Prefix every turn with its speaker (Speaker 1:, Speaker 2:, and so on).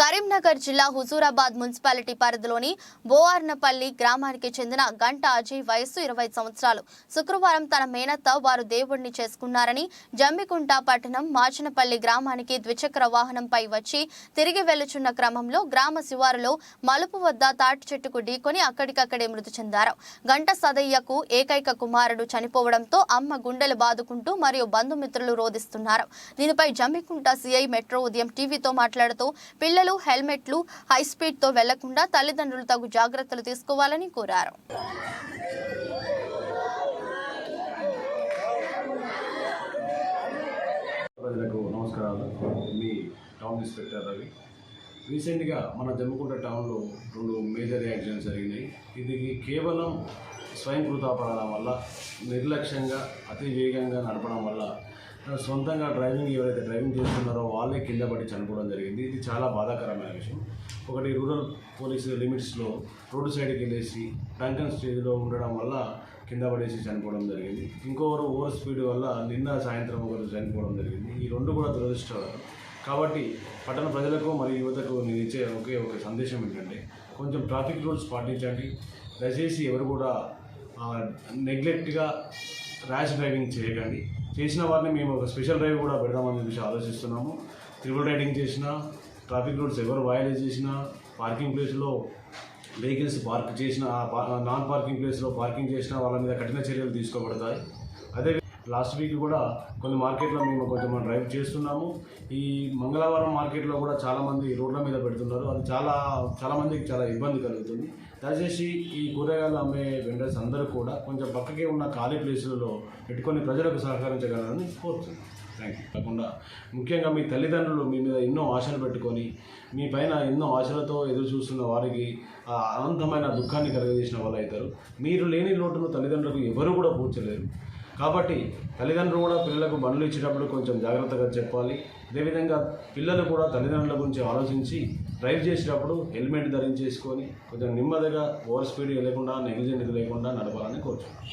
Speaker 1: కరీంనగర్ జిల్లా హుజూరాబాద్ మున్సిపాలిటీ పరిధిలోని బోఆర్నపల్లి గ్రామానికి చెందిన గంట అజయ్ వయస్సు ఇరవై సంవత్సరాలు. శుక్రవారం తన మేనత్త వారు దేవుణ్ణి చేసుకున్నారని జమ్మికుంట పట్టణం మాచనపల్లి గ్రామానికి ద్విచక్ర వాహనంపై వచ్చి తిరిగి వెళ్ళుచున్న క్రమంలో గ్రామ శివారులో మలుపు వద్ద తాటి చెట్టుకు ఢీకొని అక్కడికక్కడే మృతి చెందారు. గంట సదయ్యకు ఏకైక కుమారుడు చనిపోవడంతో అమ్మ గుండెలు బాదుకుంటూ మరియు బంధుమిత్రులు రోధిస్తున్నారు. దీనిపై జమ్మికుంట సిఐ మెట్రో ఉదయం టీవీతో మాట్లాడుతూ పిల్లలు పిల్లలు హెల్మెట్లు హైస్పీడ్తో వెళ్ళకుండా తల్లిదండ్రులు తగు జాగ్రత్తలు తీసుకోవాలని కోరారు.
Speaker 2: ప్రజలకు నమస్కారాలు. మీ టౌన్ ఇన్స్పెక్టర్ రవి. రీసెంట్గా మన జమ్మకుంట టౌన్లో రెండు మేజర్ యాక్సిడెంట్స్ జరిగినాయి. ఇది కేవలం స్వయంకృతాపరాధం వల్ల నిర్లక్ష్యంగా అతి వేగంగా నడపడం వల్ల సొంతంగా డ్రైవింగ్ ఎవరైతే డ్రైవింగ్ చేస్తున్నారో వాళ్ళే కింద పడి చనిపోవడం జరిగింది. ఇది చాలా బాధాకరమైన విషయం. ఒకటి రూరల్ పోలీసు లిమిట్స్లో రోడ్డు సైడ్కి వెళ్ళేసి టంకన్ స్టేజ్లో ఉండడం వల్ల కింద పడేసి చనిపోవడం జరిగింది. ఇంకొకరు ఓవర్ స్పీడ్ వల్ల నిన్న సాయంత్రం ఒకరు చనిపోవడం జరిగింది. ఈ రెండు కూడా దురదృష్టకరం కాబట్టి పట్టణ ప్రజలకు మరియు యువతకు నేను ఇచ్చే ఒకే ఒక సందేశం ఏంటంటే కొంచెం ట్రాఫిక్ రూల్స్ పాటించండి. దయచేసి ఎవరు కూడా నెగ్లెక్ట్గా ర్యాష్ డ్రైవింగ్ చేయకండి. చేసిన వారిని మేము ఒక స్పెషల్ డ్రైవ్ కూడా పెడదామని చెప్పేసి ఆలోచిస్తున్నాము. త్రిబుల్ రైడింగ్ చేసిన ట్రాఫిక్ రూల్స్ ఎవరు వయలేట్ చేసినా పార్కింగ్ ప్లేస్లో వెహికల్స్ పార్క్ చేసిన నాన్ పార్కింగ్ ప్లేస్లో పార్కింగ్ చేసిన వాళ్ళ మీద కఠిన చర్యలు తీసుకోబడతాయి. అదే లాస్ట్ వీక్ కూడా కొన్ని మార్కెట్లో మేము కొంచెం డ్రైవ్ చేస్తున్నాము. ఈ మంగళవారం మార్కెట్లో కూడా చాలామంది రోడ్ల మీద పెడుతున్నారు. అది చాలా చాలామందికి చాలా ఇబ్బంది కలుగుతుంది. దయచేసి ఈ కూరగాయలు అమ్మే వెండర్స్ అందరూ కూడా కొంచెం పక్కకే ఉన్న ఖాళీ ప్లేసులలో పెట్టుకొని ప్రజలకు సహకరించగలరని కోరుతున్నాను థ్యాంక్ యూ కాకుండా ముఖ్యంగా మీ తల్లిదండ్రులు మీ మీద ఎన్నో ఆశలు పెట్టుకొని మీ పైన ఎన్నో ఆశలతో ఎదురు చూస్తున్న వారికి ఆ అనంతమైన దుఃఖాన్ని కలిగజేసిన వాళ్ళు అవుతారు మీరు లేని లోటును తల్లిదండ్రులకు ఎవరు కూడా పూడ్చలేరు కాబట్టి తల్లిదండ్రులు కూడా పిల్లలకు బండ్లు ఇచ్చేటప్పుడు కొంచెం జాగ్రత్తగా చెప్పాలి. అదేవిధంగా పిల్లలు కూడా తల్లిదండ్రుల గురించి ఆలోచించి డ్రైవ్ చేసేటప్పుడు హెల్మెట్ ధరించేసుకొని కొంచెం నెమ్మదిగా ఓవర్ స్పీడ్ లేకుండా నెగ్లిజెంట్ లేకుండా నడపాలని కోరుచున్నాను.